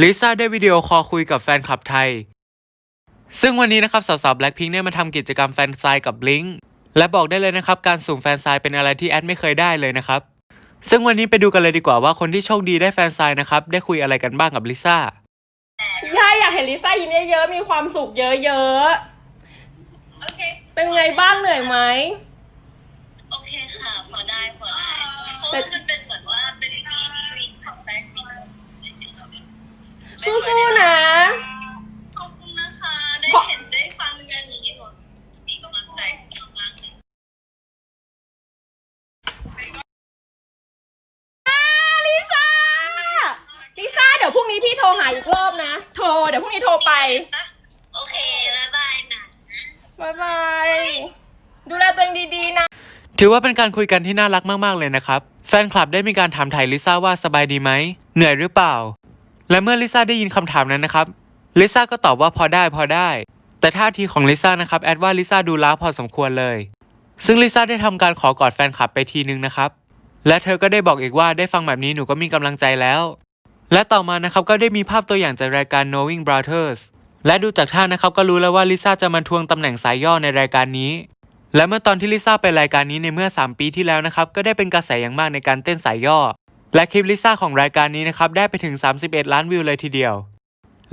ลิซ่าได้วิดีโอคอลคุยกับแฟนคลับไทย ซึ่งวันนี้นะครับสาวๆ Blackpink ได้มาทำกิจกรรมแฟนไซน์กับ Blink และบอกได้เลยนะครับ การสุ่มแฟนไซน์เป็นอะไรที่แอดไม่เคยได้เลยนะครับ ซึ่งวันนี้ไปดูกันเลยดีกว่าว่าคนที่โชคดีได้แฟนไซน์นะครับ ได้คุยอะไรกันบ้างกับลิซ่าใช่อยากเห็นลิซ่ายิ้มเยอะๆมีความสุขเยอะโอเคๆเป็นไงบ้างเหนื่อยไหมโอเคค่ะพอได้พอได้ เพราะว่ามันเป็นเหมือนว่าเป็นวีวีของแบงค์วี สู้ๆนะ ขอบคุณนะคะ ได้เห็นได้ฟังกันอย่างนี้หมดมีกำลังใจมากๆเลยลิซ่า ลิซ่า เดี๋ยวพรุ่งนี้พี่โทรหาอีกรอบนะ โทร เดี๋ยวพรุ่งนี้โทรไป โอเคบ๊ายบายนะ บ๊ายบาย ดูแลตัวเองดีๆนะ ถือว่าเป็นการคุยกันที่น่ารักมาก ๆ เลยนะครับ แฟนคลับได้มีการถามไถ่ลิซ่าว่าสบายดีไหม เหนื่อยหรือเปล่า และเมื่อลิซ่าได้ยินคำถามนั้นนะครับลิซ่าก็ตอบว่าพอได้พอได้ แต่ท่าทีของลิซ่านะครับแอดว่าลิซ่าดูล้าพอสมควรเลย ซึ่งลิซ่าได้ทำการขอกอดแฟนคลับไปทีนึงนะครับ และเธอก็ได้บอกอีกว่าได้ฟังแบบนี้หนูก็มีกำลังใจแล้ว และต่อมานะครับก็ได้มีภาพตัวอย่างจากรายการ Knowing Brothers และดูจากท่านะครับก็รู้แล้วว่าลิซ่าจะมาทวงตำแหน่งสายย่อในรายการนี้ และเมื่อตอนที่ลิซ่าไปรายการนี้ในเมื่อ 3 ปีที่แล้วนะครับก็ได้เป็นกระแสอย่างมากในการเต้นสายย่อ และคลิปลิซ่าของรายการนี้นะครับได้ไปถึง 31 ล้านวิวเลยทีเดียว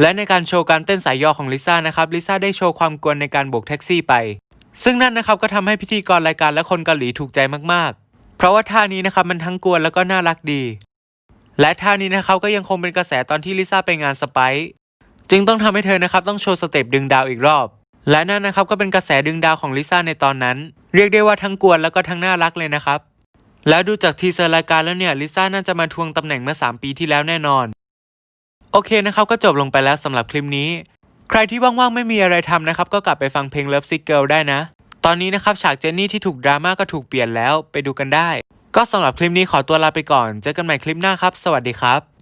และในการโชว์การเต้นสายย่อของลิซ่านะครับลิซ่าได้โชว์ความกวนในการโบกแท็กซี่ไป ซึ่งนั่นนะครับก็ทำให้พิธีกรรายการและคนเกาหลีถูกใจมากๆ เพราะว่าท่านี้นะครับมันทั้งกวนแล้วก็น่ารักดี และท่านี้นะครับก็ยังคงเป็นกระแสตอนที่ลิซ่าไปงานสไปจึงต้องทำให้เธอนะครับต้องโชว์สเต็ปดึงดาวอีกรอบ และนั่นนะครับก็เป็นกระแสดึงดาวของลิซ่าในตอนนั้น เรียกได้ว่าทั้งกวนแล้วก็ทั้งน่ารักเลยนะครับ แล้วดูจากทีเซอร์รายการแล้วเนี่ยลิซ่าน่าจะมาทวงตำแหน่งเมื่อ 3 ปีที่แล้วแน่นอน โอเคนะครับก็จบลงไปแล้วสำหรับคลิปนี้ ใครที่ว่างๆไม่มีอะไรทำนะครับ ก็กลับไปฟังเพลง Love Sick Girl ได้นะ ตอนนี้นะครับฉากเจนนี่ที่ถูกดราม่าก็ถูกเปลี่ยนแล้วไปดูกันได้ ก็สำหรับคลิปนี้ขอตัวลาไปก่อน เจอกันใหม่คลิปหน้าครับ สวัสดีครับ